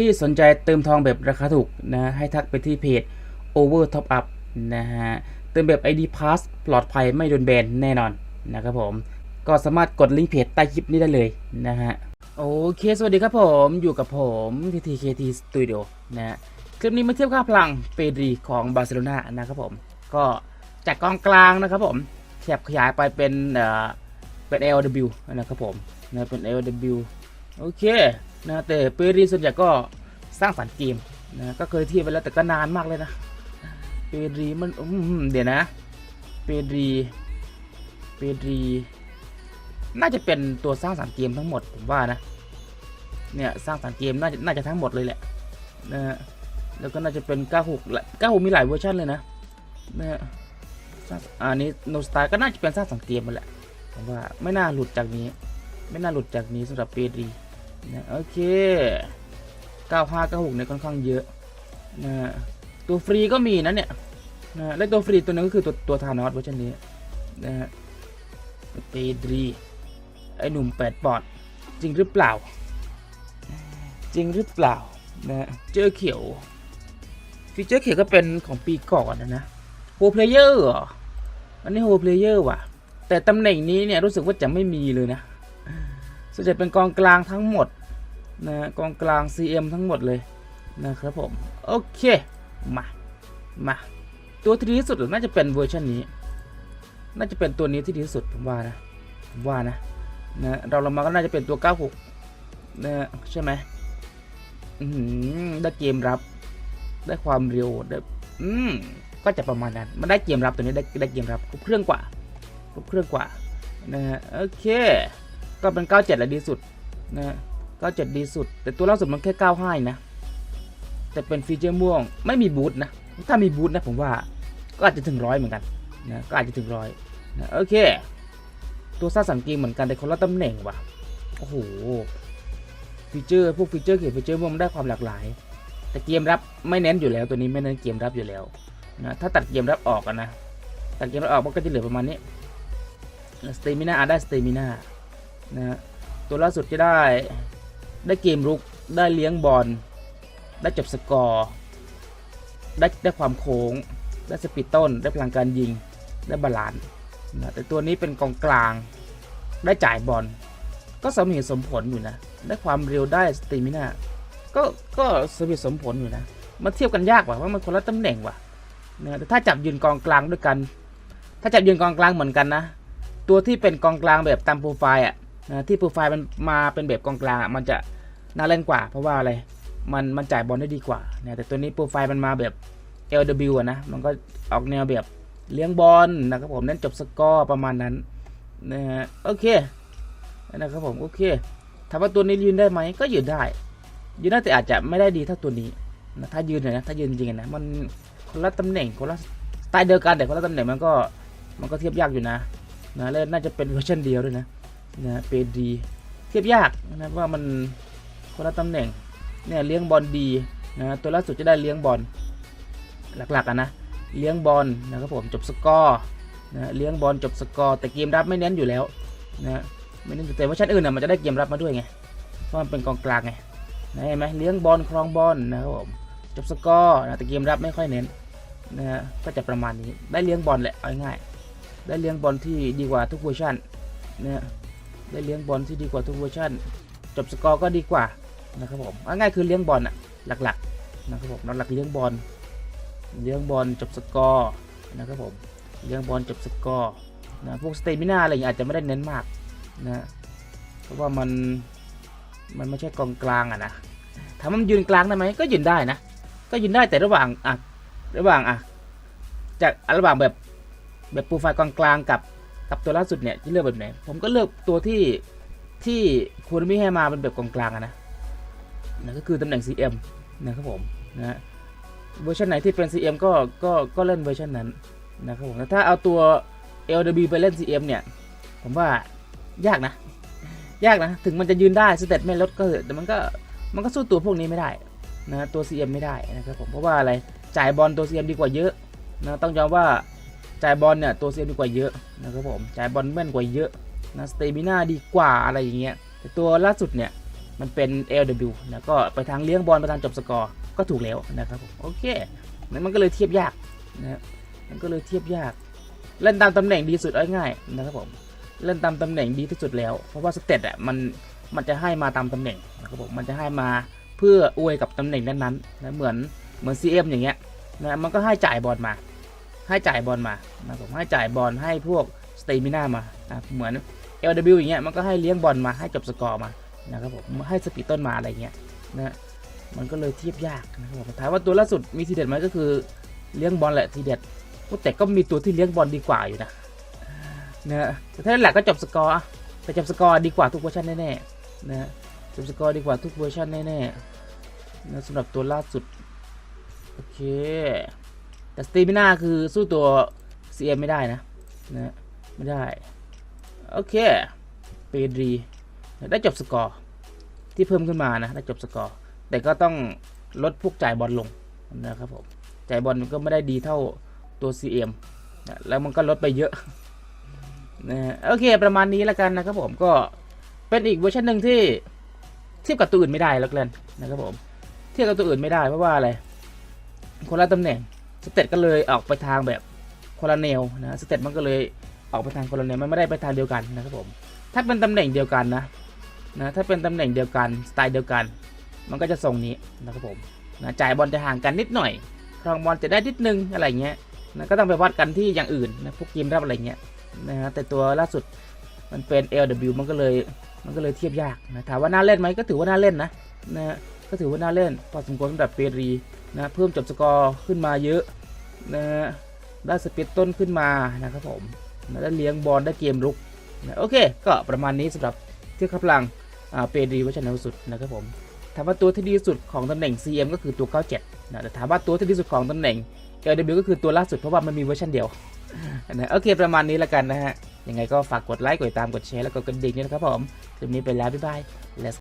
ที่สนใจเติมทองแบบราคาถูกนะให้ทักไปที่เพจ Over Top Up นะฮะเติมแบบ ID Pass ปลอดภัยไม่โดนแบนแน่นอนนะครับผม ก็สามารถกดลิงก์เพจใต้คลิปนี้ได้เลยนะฮะโอเค สวัสดีครับผมอยู่กับผม TTKT Studio นะฮะคลิปนี้มาเทียบค่าพลังเปดรีของบาร์เซโลนานะครับผม ก็จากกองกลางนะครับผมขยับขยายไปเป็นเอ่อเป็น LW นะครับผมนะเป็น LW โอเค นะแต่เปรีส่วนใหญ่ก็สร้างสรรค์เกมนะก็เคยเทียบไปแล้วแต่ก็นานมากเลยนะเปรีมันเดี๋ยวนะเปรีเปรีน่าจะเป็นตัวสร้างสรรค์เกมทั้งหมดผมว่านะเนี่ยสร้างสรรค์เกมน่าจะน่าจะทั้งหมดเลยแหละนะฮะแล้วก็น่าจะเป็น 96ละ96 มีหลายเวอร์ชันเลยนะนะฮะสร้างอันนี้โนสตาร์ก็น่าจะเป็นสร้างสรรค์เกมมาแหละผมว่าไม่น่าหลุดจากนี้ ไม่น่าหลุดจากนี้สำหรับเปรี นะโอเค 95 96เนี่ยค่อนข้างเยอะนะตัวฟรีก็มีนะเนี่ยนะและตัวฟรีตัวนึงก็คือตัวตัวทานอสเวอร์ชันนี้นะฮะเปรีไอหนุ่มแปดปอด จริงหรือเปล่า จริงหรือเปล่านะฮะเจอเขียวฟีเจอร์เขียวก็เป็นของปีก่อนนะนะโฮเพลเยอร์เหรออันนี้โฮเพลเยอร์ว่ะ แต่ตำแหน่งนี้เนี่ยรู้สึกว่าจะไม่มีเลยนะ ส่วนใหญ่เป็นกองกลางทั้งหมดนะกองกลาง CM ทั้งหมดเลยนะครับผม โอเค มา มา ตัวที่ดีที่สุดน่าจะเป็นเวอร์ชันนี้ น่าจะเป็นตัวนี้ที่ดีที่สุดผมว่านะผมว่านะนะเราเรามาก็น่าจะเป็นตัว 96นะใช่ไหมอืมได้เกมรับ ได้ความเร็วได้อืมก็จะประมาณนั้น มันได้เกมรับตัวนี้ได้ได้เกมรับครบเครื่องกว่าครบเครื่องกว่านะฮะโอเค ก็เป็น 97แหละดีสุดนะ97 ดีสุด แต่ตัวล่าสุดมันแค่ 95 นะ แต่เป็นฟีเจอร์ม่วงไม่มีบูทนะ ถ้ามีบูทนะผมว่าก็อาจจะถึงร้อยเหมือนกันนะก็อาจจะถึงร้อยนะโอเค ตัวสร้างสังเกตเหมือนกันแต่คนละตำแหน่งว่ะโอ้โหฟีเจอร์พวกฟีเจอร์เขียนฟีเจอร์ม่วงมันได้ความหลากหลาย แต่เกมรับไม่เน้นอยู่แล้วตัวนี้ไม่เน้นเกมรับอยู่แล้วนะถ้าตัดเกมรับออกกันนะตัดเกมรับออกมันก็จะเหลือประมาณนี้สเตมิน่าได้สเตมิน่า นะตัวล่าสุดจะได้ได้เกมรุกได้เลี้ยงบอลได้จบสกอร์ได้ได้ความโค้ง ได้สปีดต้น ได้พลังการยิง ได้บาลานซ์นะแต่ตัวนี้เป็นกองกลาง ได้จ่ายบอล ก็สมเหตุสมผลอยู่นะ ได้ความเร็วได้สเตมิน่าก็ก็สมเหตุสมผลอยู่นะมาเทียบกันยากว่ะว่ามันคนละตำแหน่งว่ะนะแต่ถ้าจับยืนกองกลางด้วยกัน ถ้าจับยืนกองกลางเหมือนกันนะ ตัวที่เป็นกองกลางแบบตามโปรไฟล์อะ นะที่โปรไฟล์มันมาเป็นแบบกองกลางมันจะน่าเล่นกว่า เพราะว่าอะไรมันมันจ่ายบอลได้ดีกว่านะแต่ตัวนี้โปรไฟล์มันมาแบบ LW อะนะมันก็ออกแนวแบบเลี้ยงบอลนะครับผมเน้นจบสกอร์ประมาณนั้นนะฮะโอเคนะครับผมโอเคถามว่าตัวนี้ยืนได้ไหมก็ยืนได้ ยืนได้แต่อาจจะไม่ได้ดีเท่าตัวนี้นะถ้ายืนเลยนะถ้ายืนจริงนะมันคนละตำแหน่งคนละสไตล์เดียวกันแต่คนละตำแหน่งมันก็มันก็เทียบยากอยู่นะนะแล้วน่าจะเป็นเวอร์ชันเดียวด้วยนะ นะเปดีเทียบยากนะว่ามันคนละตำแหน่งเนี่ยเลี้ยงบอลดีนะตัวล่าสุดจะได้เลี้ยงบอลหลักๆอะนะเลี้ยงบอลนะครับผมจบสกอร์นะเลี้ยงบอลจบสกอร์แต่เกมรับไม่เน้นอยู่แล้วนะไม่เน้นอยู่แต่เวอร์ชันอื่นนะมันจะได้เกมรับมาด้วยไงเพราะมันเป็นกองกลางไงนะเห็นไหมเลี้ยงบอลครองบอลนะครับผมจบสกอร์นะแต่เกมรับไม่ค่อยเน้นนะฮะก็จะประมาณนี้ได้เลี้ยงบอลแหละเอาง่ายได้เลี้ยงบอลที่ดีกว่าทุกเวอร์ชันนะ ได้เลี้ยงบอลที่ดีกว่าทุกเวอร์ชันจบสกอร์ก็ดีกว่านะครับผมง่ายคือเลี้ยงบอลอะหลักๆนะครับผมหลักๆเลี้ยงบอลเลี้ยงบอลจบสกอร์นะครับผมเลี้ยงบอลจบสกอร์นะพวกสเตมิน่าอะไรอย่างเงี้ยอาจจะไม่ได้เน้นมากนะเพราะว่ามันมันไม่ใช่กองกลางอะนะถามมันยืนกลางได้ไหมก็ยืนได้นะ ก็ยืนได้แต่ระหว่างอะระหว่างอะจากระหว่างแบบแบบโปรไฟล์กลางๆกับ กับตัวล่าสุดเนี่ยจะเลือกแบบไหน ผมก็เลือกตัวที่ที่คุณม่ให้มาเป็นแบบกองกลางอะนะนะก็คือตำแหน่ง CM นะครับผมนะฮะเวอร์ชันไหนที่เป็น CM ก็ก็ก็เล่นเวอร์ชันนั้นนะครับผมแต่ถ้าเอาตัว LW ไปเล่น CM เนี่ย ผมว่ายากนะ ยากนะ ถึงมันจะยืนได้สเตตไม่ลดก็เถอะแต่มันก็มันก็สู้ตัวพวกนี้ไม่ได้นะตัว CM ไม่ได้นะครับผมเพราะว่าอะไรจ่ายบอลตัว CM ดีกว่าเยอะนะต้องยอมว่า จ่ายบอลเนี่ยตัว CM ดีกว่าเยอะนะครับผมจ่ายบอลแม่นกว่าเยอะนะสเตมิน่าดีกว่าอะไรอย่างเงี้ยแต่ตัวล่าสุดเนี่ยมันเป็น LW นะก็ไปทางเลี้ยงบอลไปทางจบสกอร์ก็ถูกแล้วนะครับผมโอเคมันก็เลยเทียบยากนะมันก็เลยเทียบยาก เล่นตามตำแหน่งดีสุดเอาง่ายๆนะครับผมเล่นตามตำแหน่งดีที่สุดแล้ว เพราะว่าสเตตอะมันมันจะให้มาตามตำแหน่งนะครับผมมันจะให้มาเพื่ออวยกับตำแหน่งนั้นๆนะเหมือนเหมือน CM อย่างเงี้ยนะมันก็ให้จ่ายบอลมา ให้จ่ายบอลมานะครับผมให้จ่ายบอลให้พวกสเตมิน่ามานะเหมือน LW อย่างเงี้ยมันก็ให้เลี้ยงบอลมาให้จบสกอร์มานะครับผมให้สปีดต้นมาอะไรเงี้ยนะมันก็เลยเทียบยากนะครับผมถามว่าตัวล่าสุดมีทีเด็ดไหมก็คือเลี้ยงบอลแหละทีเด็ดแต่ก็มีตัวที่เลี้ยงบอลดีกว่าอยู่นะนะแต่ถ้าหลักก็จบสกอร์แต่จบสกอร์ดีกว่าทุกเวอร์ชันแน่ๆนะจบสกอร์ดีกว่าทุกเวอร์ชันแน่ๆนะสำหรับตัวล่าสุด โอเค แต่สตีมิน่าคือสู้ตัว CM ไม่ได้นะนะไม่ได้ โอเคเปดรีได้จบสกอร์ ที่เพิ่มขึ้นมานะ ได้จบสกอร์ แต่ก็ต้องลดพวกจ่ายบอลลงนะครับผมจ่ายบอลมันก็ไม่ได้ดีเท่าตัว CM นะแล้วมันก็ลดไปเยอะนะฮะโอเค ประมาณนี้แล้วกันนะครับผมก็เป็นอีกเวอร์ชันหนึ่งที่เทียบกับตัวอื่นไม่ได้แล้วกันนะครับผมเทียบกับตัวอื่นไม่ได้เพราะว่าอะไรคนละตำแหน่ง สเตตก็เลยออกไปทางแบบคนละแนวนะสเตตมันก็เลยออกไปทางคนละแนวมันไม่ได้ไปทางเดียวกันนะครับผมถ้าเป็นตำแหน่งเดียวกันนะนะถ้าเป็นตำแหน่งเดียวกันสไตล์เดียวกัน มันก็จะทรงนี้นะครับผมนะจ่ายบอลจะห่างกันนิดหน่อยครองบอลจะได้นิดนึงอะไรเงี้ยนะก็ต้องไปวัดกันที่อย่างอื่นนะพวกเกมรับอะไรเงี้ยนะฮะแต่ตัวล่าสุดมันเป็น LW มันก็เลยมันก็เลยเทียบยากนะถามว่าน่าเล่นไหมก็ถือว่าน่าเล่นนะนะฮะก็ถือว่าน่าเล่นพอสมควรสำหรับเปรี นะเพิ่มจบสกอร์ขึ้นมาเยอะนะได้สปีดต้นขึ้นมานะครับผมนะได้เลี้ยงบอลได้เกมรุกนะโอเค ก็ประมาณนี้สำหรับเที่ยวขับพลังเปรีเวอร์ชันสุดนะครับผมถามว่าตัวที่ดีสุดของตำแหน่ง CM ก็คือตัว 97 นะแต่ถามว่าตัวที่ดีสุดของตำแหน่ง LW ก็คือตัวล่าสุดเพราะว่ามันมีเวอร์ชันเดียวนะโอเคประมาณนี้แล้วกันนะฮะ ยังไงก็ฝากกดไลค์ กดติดตาม กดแชร์ แล้วก็กดกระดิ่งด้วยนะครับผมคลิปนี้ไปแล้ว บ๊ายบาย Let's